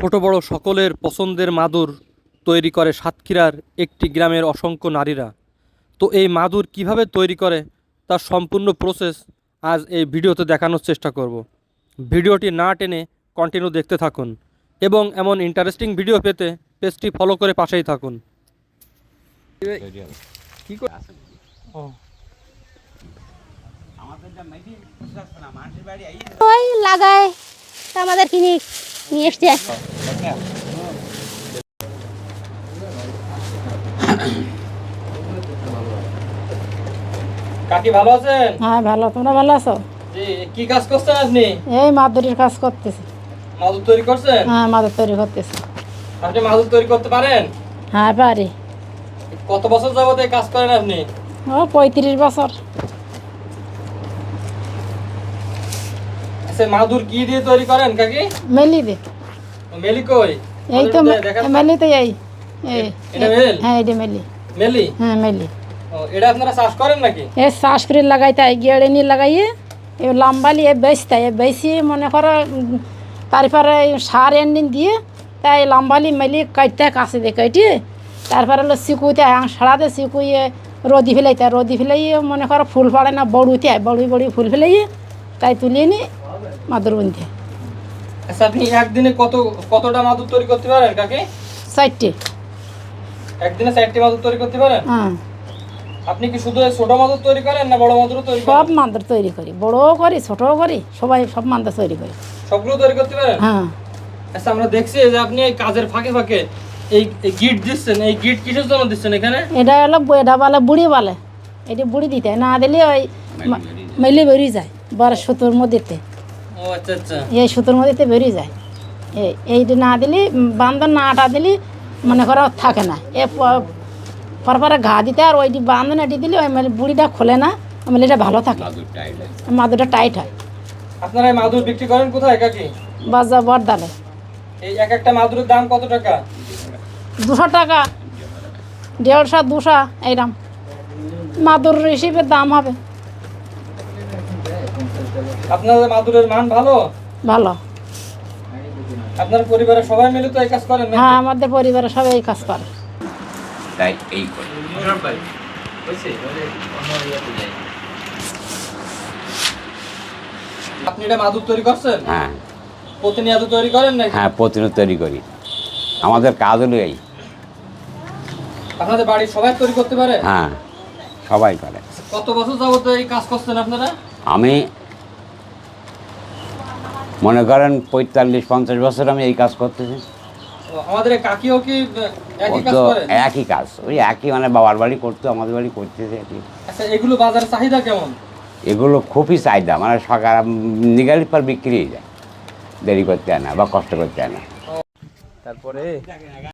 ছোট বড় সকলের পছন্দের মাদুর তৈরি করে সাতক্ষীরার একটি গ্রামের অসংখ্য নারীরা। তো এই মাদুর কীভাবে তৈরি করে তার সম্পূর্ণ প্রসেস আজ এই ভিডিওতে দেখানোর চেষ্টা করব। ভিডিওটি না টেনে কন্টিনিউ দেখতে থাকুন এবং এমন ইন্টারেস্টিং ভিডিও পেতে পেজটি ফলো করে পাশেই থাকুন। কি করে ওই লাগায় আমাদের কিনে নিয়ে এসছে। কাকি ভালো আছেন? হ্যাঁ ভালো। তোমরা ভালো আছো? জি কি কাজ করছেন আপনি? এই মাদুরির কাজ করতেছি। মাদুর তৈরি করছেন? হ্যাঁ মাদুর তৈরি করতেছি। আপনি মাদুর তৈরি করতে পারেন? হ্যাঁ পারি। কত বছর যাবত এই কাজ করেন আপনি? ও পঁয়ত্রিশ বছর। আচ্ছা মাদুর কি দিয়ে তৈরি করেন কাকি? মেলি দে। মেলি কই? এই তো। মেলি তো এই। এটা মেল? হ্যাঁ এটা মেলি। মেলি? হ্যাঁ মেলি। এটা আপনারা চাষ করেন নাকি? এ শ্বাস করে লাগাইতে হয় গেড়ে নিয়ে লাগাইয়ে। এ লাম্বালি এ বেচতে হয় বেশি মনে করো তারপরে সার এন্ডিন দিয়ে তাই লাম্বালি মেলি কাটতে কাছে দিয়ে কাটিয়ে তারপরে হলো শিকুইতে সাড়াতে শিকুইয়ে রোদি ফেলাইতে রোদি ফেলাইয়ে মনে করো ফুল পড়ে না বড়ুইতে হয় বড়ুই বড়ুই ফুল ফেলাইয়ে তাই তুলিয়ে নি মাদুর বুনতে আচ্ছা আপনি একদিনে কত কতটা মাদুর তৈরি করতে পারেন কাকি? চারটে একদিনে চারটি মাদুর তৈরি করতে পারেন? হ্যাঁ। আপনি কি শুধু ছোট মাদুর তৈরি করেন না বড় মাদুরও তৈরি সব মাদুর তৈরি করি। বড়ও করি ছোটও করি সবাই সব মাদুর তৈরি করি। সবগুলো তৈরি করতে পারেন? হ্যাঁ। আচ্ছা আমরা দেখছি যে আপনি এই কাজের ফাঁকে ফাঁকে এই গিট দিচ্ছেন এই গিট কিসের জন্য দিচ্ছেন এখানে? এটা হলো এটা বলে বুড়ি বলে। এটি বুড়ি দিতে। না দিলে ওই মেলে বেরিয়ে যায়। বড় সুতোর মধ্যেতে এই সুতোর মধ্যেতে বেরিয়ে যায়। এই এইটা না দিলে বান্ধন না আটা দিলে মনে করো থাকে না। এ পরপরে ঘা দিতে আর ওইটি বান্ধন এটি দিলে ওই মেলে বুড়িটা খোলে না ওই মেলেটা ভালো থাকে। মাদুরটা টাইট হয়। আপনারা মাদুর বিক্রি করেন কোথায় কাকি বাজার বরদালে এই এক একটা মাদুরের দাম কত টাকা? দুশো টাকা দেড়শো দুশো এইরকম। মাদুর হিসেবে দাম হবে। আপনাদের মাদুরের মান ভালো? ভালো। আপনার পরিবারের সবাই মিলে তো এই কাজ করেন হ্যাঁ আমাদের পরিবারে সবাই এই কাজ করে। তাই এই করে। আপনি এটা মাদুর তৈরি করছেন? হ্যাঁ। প্রতিনিয়ত তৈরি করেন নাকি? হ্যাঁ প্রতিনিয়ত তৈরি করি। আমাদের কাজ হলো এই। আপনাদের বাড়ির সবাই তৈরি করতে পারে? হ্যাঁ সবাই করে। কত বছর যাবত এই কাজ করছেন আপনারা? আমি মনে করেন পঁয়তাল্লিশ পঞ্চাশ বছর আমি এই কাজ করতেছি। আমাদের এই কাকিও কি একই কাজ তো একই কাজ ওই একই মানে বাবার বাড়ি করতো আমাদের বাড়ি করতেছে একই। আচ্ছা এগুলো বাজার চাহিদা কেমন? এগুলো খুবই চাহিদা মানে সকাল নিগালি পর বিক্রি হয়ে যায়। দেরি করতে হয় না বা কষ্ট করতে হয় না। তারপরে?